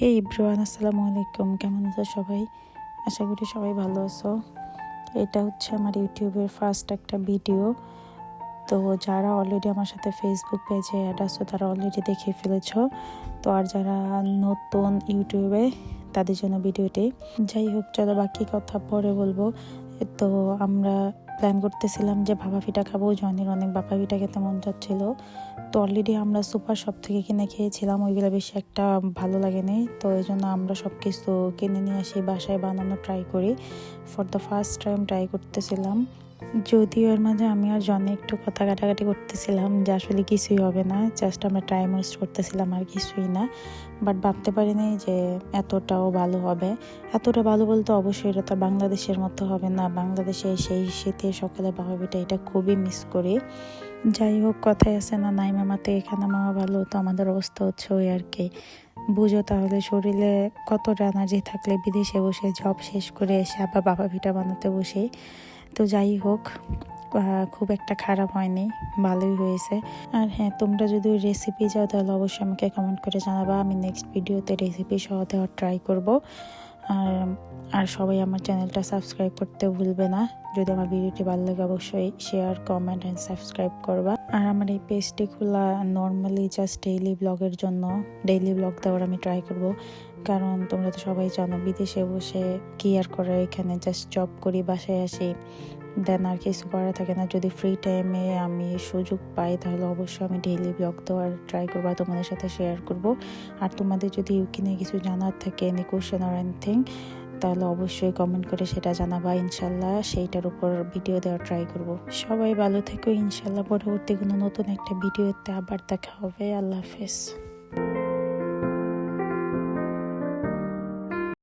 হে ইব্রুয়ান আসসালামু আলাইকুম কেমন আছো সবাই? আশা করি সবাই ভালো আছো। এটা হচ্ছে আমার ইউটিউবের ফার্স্ট একটা ভিডিও তো যারা অলরেডি আমার সাথে ফেসবুক পেজে অ্যাড আছো, তারা অলরেডি দেখে ফেলেছ। তো আর যারা নতুন ইউটিউবে, তাদের জন্য ভিডিওটি যাই হোক, চলো বাকি কথা পরে বলব। তো আমরা প্ল্যান করতেছিলাম যে ভাপা ফিটা খাব জনির অনেক ভাপা পিঠা খেতে মন যাচ্ছিল তো অলরেডি আমরা সুপার শপ থেকে কিনে খেয়েছিলাম, ওইগুলো বেশি একটা ভালো লাগেনি। তো এই জন্য আমরা সব কিছু কিনে নিয়ে আসি, বাসায় বানানো ট্রাই করি। For the first time try করতেছিলাম। যদিও এর মাঝে আমি আর জনে একটু কথা কাটাকাটি করতেছিলাম যে আসলে কিছুই হবে না জাস্ট আমরা টাইম ওয়েস্ট করতেছিলাম আর কিছুই না। বাট ভাবতে পারিনি যে এতটাও ভালো হবে। এতটা ভালো বলতে অবশ্যই এটা তো বাংলাদেশের মতো হবে না। বাংলাদেশে সেই শীতে সকালে পিঠা এটা খুবই মিস করি। যাই হোক কথাই আছে না, নাই মামাতে এখানে, মামা ভালো তো আমাদের অবস্থা হচ্ছে ওই আর কি। বুঝো তাহলে শরীরে কতটা এনার্জি থাকলে বিদেশে বসে জব শেষ করে এসে আবার বাবা পিঠা বানাতে বসে। তো যাই হোক খুব একটা খারাপ হয়নি, ভালোই হয়েছে। আর হ্যাঁ তোমরা যদি রেসিপি যাও তাহলে অবশ্যই আমাকে কমেন্ট করে জানাবা, আমি নেক্সট ভিডিওতে রেসিপি সহ দেওয়ার ট্রাই করব। আর আর সবাই আমার চ্যানেলটা সাবস্ক্রাইব করতে ভুলবে না। যদি আমার ভিডিওটি ভালো লাগে, অবশ্যই শেয়ার কমেন্ট অ্যান্ড সাবস্ক্রাইব করবা। আর আমার এই পেজটি খোলা নর্মালি জাস্ট ডেইলি ব্লগের জন্য ডেইলি ব্লগ দেওয়ার আমি ট্রাই করব। কারণ তোমরা তো সবাই জানো, বিদেশে বসে কি আর করে, এখানে জাস্ট জব করি, বাসায় আসি। দেন আর কিছু করা থাকে না। যদি ফ্রি টাইমে আমি সুযোগ পাই, তাহলে অবশ্যই আমি ডেইলি ব্লগ দেওয়ার ট্রাই করব তোমাদের সাথে শেয়ার করব। আর তোমাদের যদি ইউকি নিয়ে কিছু জানার থাকে এনি কোশ্চেন আর এনিথিং তাহলে অবশ্যই কমেন্ট করে সেটা জানাবা। ইনশাল্লাহ সেইটার উপর ভিডিও দেওয়ার ট্রাই করব। সবাই ভালো থেকো। ইনশাল্লাহ পরবর্তী কোনো নতুন একটা ভিডিওতে আবার দেখা হবে। আল্লাহ হাফেজ।